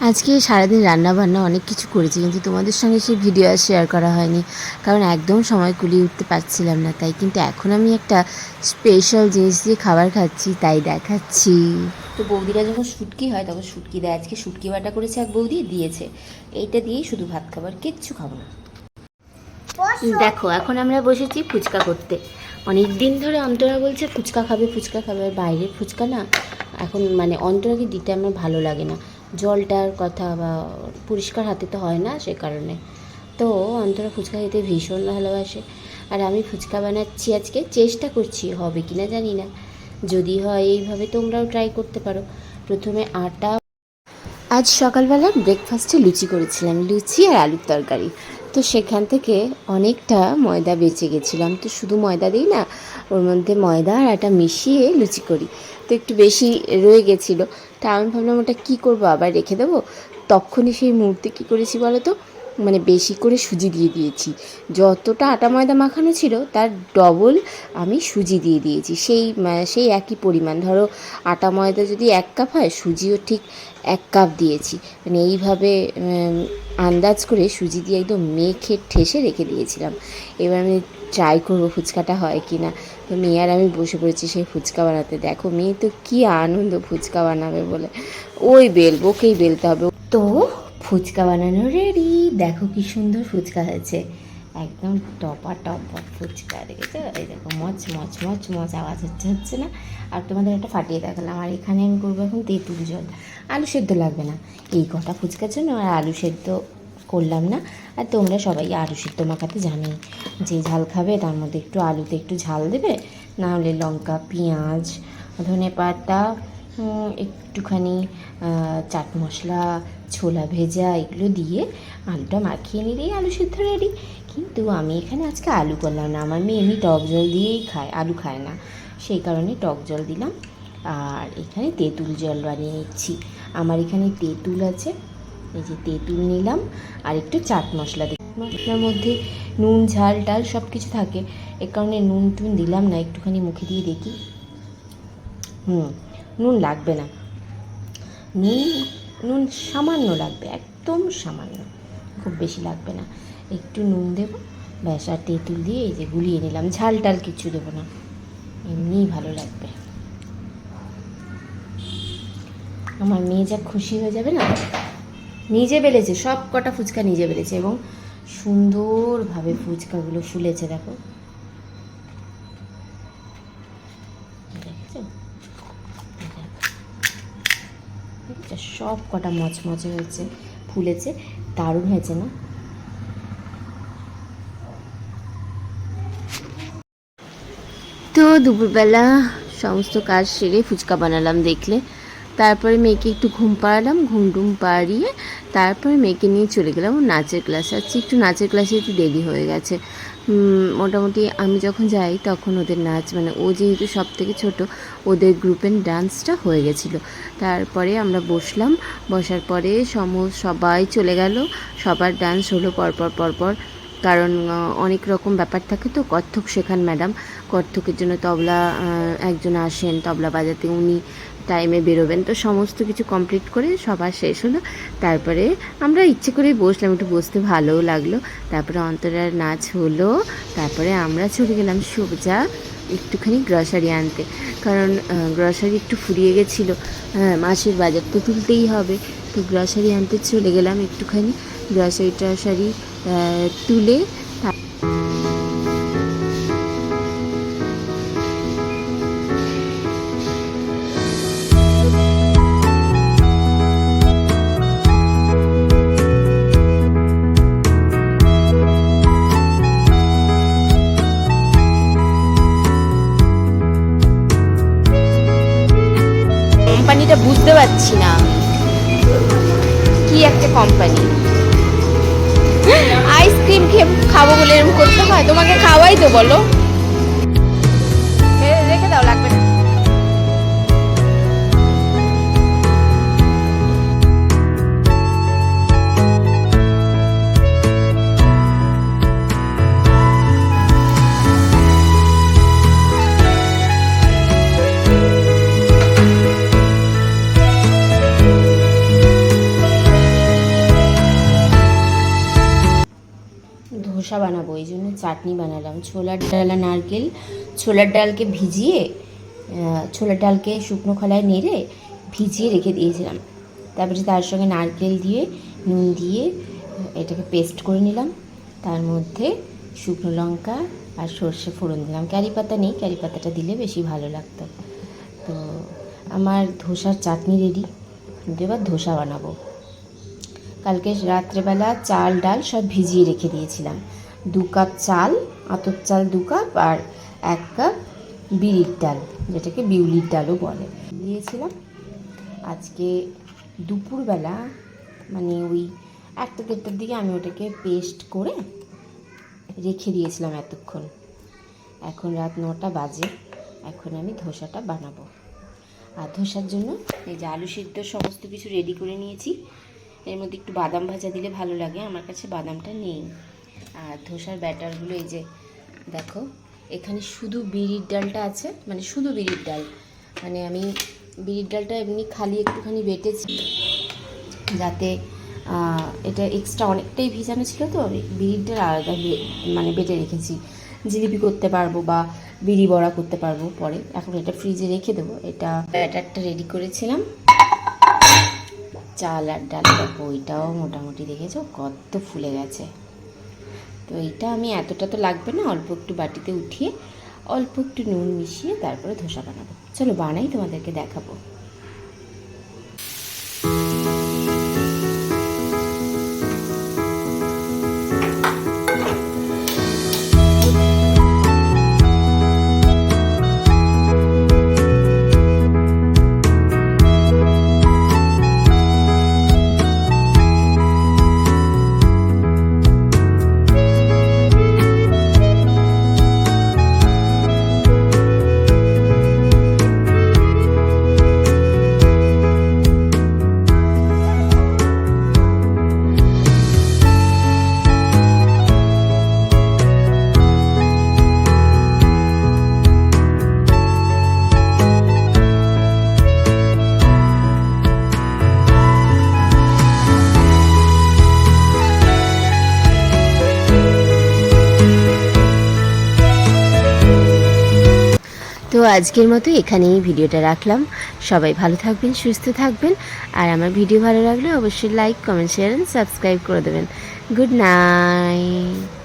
আজকে সারাদিন রান্না বান্না অনেক কিছু করেছি, কিন্তু তোমাদের সঙ্গে সেই ভিডিও আর শেয়ার করা হয়নি। কারণ একদম সময় কুলিয়ে উঠতে পারছিলাম না, তাই কিন্তু এখন আমি একটা স্পেশাল জিনিস দিয়ে খাবার খাচ্ছি, তাই দেখাচ্ছি। তো বৌদিরা যখন শুটকি হয়, তখন শুটকি দেয়। আজকে শুটকি বাটা করেছে এক বৌদি, দিয়েছে। এইটা দিয়েই শুধু ভাত খাবার, কিচ্ছু খাব না। দেখো, এখন আমরা বসেছি ফুচকা করতে। অনেক দিন ধরে অন্তরা বলছে ফুচকা খাবে ফুচকা খাবে বাইরের ফুচকা না, এখন মানে অন্তরাকে দিতে আমার ভালো লাগে না। জলটার কথা বা পরিষ্কার হাতে তো হয় না সে কারণে। তো অন্তরা ফুচকা খেতে ভীষণ ভালোবাসে। আর আমি ফুচকা বানাচ্ছি আজকে, চেষ্টা করছি, হবে কি না জানি না। যদি হয় এইভাবে তোমরাও ট্রাই করতে পারো। প্রথমে আটা আজ সকালবেলা ব্রেকফাস্টে লুচি করেছিলাম, লুচি আর আলুর তরকারি। তো সেখান থেকে অনেকটা ময়দা বেঁচে গেছিলাম তো শুধু ময়দা দিই না, ওর মধ্যে ময়দা আর আটা মিশিয়ে লুচি করি। একটু বেশি রয়ে গেছিল। তা আমি ভাবলাম ওটা কী করব, আবার রেখে দেবো? তখনই সেই মুহূর্তে কী করেছি বলো তো মানে বেশি করে সুজি দিয়ে দিয়েছি। যতটা আটা ময়দা মাখানো ছিল, তার ডবল আমি সুজি দিয়ে দিয়েছি। সেই সেই একই পরিমাণ। ধরো আটা ময়দা যদি এক কাপ হয়, সুজিও ঠিক এক কাপ দিয়েছি। মানে এইভাবে আন্দাজ করে সুজি দিয়ে একদম মেখে, ঠেসে রেখে দিয়েছিলাম। এবার আমি ট্রাই করব ফুচকাটা হয় কি না তো মেয়ে আর আমি বসে পড়েছি সেই ফুচকা বানাতে। দেখো, মেয়ে তো কী আনন্দ ফুচকা বানাবে বলে। ওই বেলবো ওকেই বেলতে হবে। তো ফুচকা বানানো রেডি দেখো কি সুন্দর ফুচকা হয়েছে। একদম টপা টপ ফুচকা, দেখেছ? এই দেখো, মচ মচ মচ মচ আওয়াজ হচ্ছে হচ্ছে না? আর তোমাদের একটা ফাটিয়ে দেখালাম, আর এখানে আমি করব এখন তেঁতুল জল। আলু সেদ্ধ লাগবে না। এই কটা ফুচকার জন্য আর আলু সেদ্ধ করলাম না। আর তোমরা সবাই আলু সিদ্ধ মাখাতে জানোই। যে ঝাল খাবে, তার মধ্যে একটু আলুতে একটু ঝাল দেবে। না হলে লঙ্কা, পেঁয়াজ ধনে পাতা একটুখানি চাট মশলা ছোলা ভেজা এগুলো দিয়ে আলুটা মাখিয়ে নিলেই আলু সিদ্ধ রেডি কিন্তু আমি এখানে আজকে আলু করলাম না, আমার মেয়ে এমনি টক জল দিয়েই খায়, আলু খায় না। সেই কারণে টক জল দিলাম। আর এখানে তেঁতুল জল বানিয়ে নিচ্ছি। আমার এখানে তেঁতুল আছে, এই যে তেঁতুল নিলাম। আর একটু চাট মশলা দিই মশলার মধ্যে নুন, ঝাল, ডাল সব কিছু থাকে। এ কারণে নুন টুন দিলাম না, একটুখানি মুখে দিয়ে দেখি। হুম, নুন লাগবে না। নুন নুন সামান্য লাগবে, একদম সামান্য, খুব বেশি লাগবে না। একটু নুন দেব, ব্যাস, আর তেঁতুল দিয়ে এই যে গুলিয়ে নিলাম। ঝাল টাল কিছু দেবো না, এমনিই ভালো লাগবে। আমার মেয়ে যা খুশি হয়ে যাবে না, নিজে বেলেছে, সব কটা ফুচকা নিজে বেলেছে এবং সুন্দরভাবে ফুচকাগুলো ফুলেছে, দেখো। সব কটা মচমচে হয়েছে, ফুলেছে, দারুণ হয়েছে না? তো দুপুরবেলা সমস্ত কাজ সেরে ফুচকা বানালাম দেখলে। তারপরে মেয়েকে একটু ঘুম পাড়ালাম, ঘুম টুম পাড়িয়ে তারপরে মেয়েকে নিয়ে চলে গেলাম নাচের ক্লাসে। আজকে একটু নাচের ক্লাসে একটু দেরি হয়ে গেছে। মোটামুটি আমি যখন যাই তখন ওদের নাচ মানে ও যেহেতু সব থেকে ছোটো, ওদের গ্রুপের ডান্সটা হয়ে গেছিল। তারপরে আমরা বসলাম, বসার পরে সম, সবাই চলে গেল, সবার ডান্স হলো পরপর পরপর। কারণ অনেক রকম ব্যাপার থাকে তো, কত্থক শেখান ম্যাডাম কত্থকের জন্য তবলা একজন আসেন, তবলা বাজাতে, উনি টাইমে বেরোবেন। তো সমস্ত কিছু কমপ্লিট করে সবার শেষ হলো। তারপরে আমরা ইচ্ছে করেই বসলাম, একটু বসতে ভালোও লাগল। তারপরে অন্তরার নাচ হলো। তারপরে আমরা চলে গেলাম সবজা একটুখানি গ্রসারি আনতে। কারণ গ্রসারি একটু ফুরিয়ে গেছিল। হ্যাঁ মাসের বাজার তো তুলতেই হবে। তো গ্রসারি আনতে চলে গেলাম একটুখানি। গ্রসারি ট্রসারি তুলে বুঝতে পারছি না। কি একটা কোম্পানি আইসক্রিম খেয়ে খাব বলে এরকম করতে হয়? তোমাকে খাওয়াই তো বলো। ধোসা বানাবো, এই জন্য চাটনি বানালাম। ছোলার ডাল আর নারকেল, ছোলার ডালকে ভিজিয়ে ছোলার ডালকে শুকনো খোলায় নেড়ে ভিজিয়ে রেখে দিয়েছিলাম। তারপরে তার সঙ্গে নারকেল দিয়ে, নুন দিয়ে এটাকে পেস্ট করে নিলাম। তার মধ্যে শুকনো লঙ্কা আর সর্ষে ফোড়ন দিলাম। ক্যারি পাতা নেই ক্যারি পাতাটা দিলে বেশি ভালো লাগতো। তো, আমার ধোসার চাটনি রেডি। এবার ধোসা বানাবো। কালকে রাত্রেবেলা চাল, ডাল সব ভিজিয়ে রেখে দিয়েছিলাম। দু কাপ চাল আতর চাল দু কাপ আর এক কাপ বিড়ির ডাল, যেটাকে বিউলির ডালও বলে। দিয়েছিলাম আজকে দুপুরবেলা মানে ওই একটা দেড়টার দিকে আমি ওটাকে পেস্ট করে রেখে দিয়েছিলাম এতক্ষণ। এখন রাত নটা বাজে। এখন আমি ধোসাটা বানাবো। আর ধোসার জন্য এই যে আলু সিদ্ধ সমস্ত কিছু রেডি করে নিয়েছি। এর মধ্যে একটু বাদাম ভাজা দিলে ভালো লাগে, আমার কাছে বাদামটা নেই। আর ধোসার ব্যাটারগুলো এই যে, দেখো, এখানে শুধু বিড়ির ডালটা আছে মানে শুধু বিড়ির ডাল। মানে আমি বিড়ির ডালটা এমনি খালি একটুখানি বেটেছি যাতে এটা এক্সট্রা অনেকটাই ভিজানো ছিল তো বিড়ির ডাল আলাদা মানে বেটে রেখেছি। জিলিপি করতে পারব বা বিড়ি বড়া করতে পারব পরে। এখন এটা ফ্রিজে রেখে দেবো। এটা ব্যাটারটা রেডি করেছিলাম। চাল আর ডাল দেখো ওইটাও মোটামুটি দেখেছ? কত ফুলে গেছে। তো এইটা আমি এতটা তো লাগবে না, অল্প একটু বাটিতে উঠিয়ে, অল্প একটু নুন মিশিয়ে তারপরে ধোসা বানাবো। চলো বানাই, তোমাদেরকে দেখাবো। আজকের মতো এখানেই ভিডিওটা রাখলাম। সবাই ভালো থাকবেন, সুস্থ থাকবেন। আর আমার ভিডিও ভালো লাগলে অবশ্যই লাইক কমেন্ট শেয়ার সাবস্ক্রাইব করে দেবেন। Good night